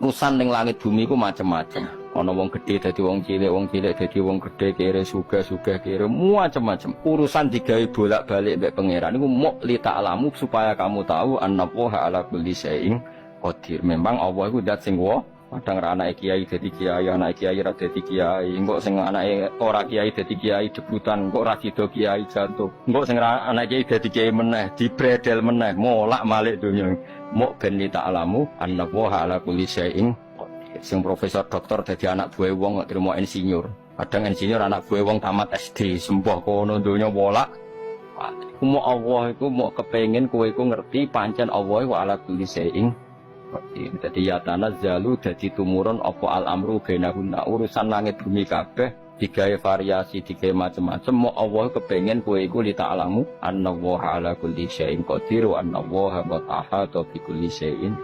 urusan ning langit bumi ku macam-macam. Ana wong gede dadi wong cilik, wong cilik dadi wong gede, kere suga suga kere macam-macam. Urusan digawe bolak-balik mbek pangeran iku muk li ta'lamu supaya kamu tahu annallaha ala kulli syai'in qadir. Memang Allah iku zat sing wa Kadang ra anake kiai dadi kiai, anake kiai ra dadi kiai, engko sing anake ora kiai dadi kiai debutan, engko ra sida kiai jatuh. Engko sing ra anake kiai dadi kiai meneh, dibredel meneh, molak malik donya. Muk ben li ta'lamu annallaha ala kulli. Sing profesor doktor dadi anak buah wong kok terima insinyur. Kadang insinyur anak buah wong tamat SD, sembah kono donya bolak. Iku mau Allah iku mau kepengen kowe iku ngerti pancen Allah iku ala kulli syai'in jadi ya tanah jadi tumurun opo al amru benahuna urusan langit bumi kabeh digawe variasi digawe macam-macam mau Allah kepengen kue iku li ta'lamu anna wa ala kulli wa anna wa wa ta'ala bi kulli syai'in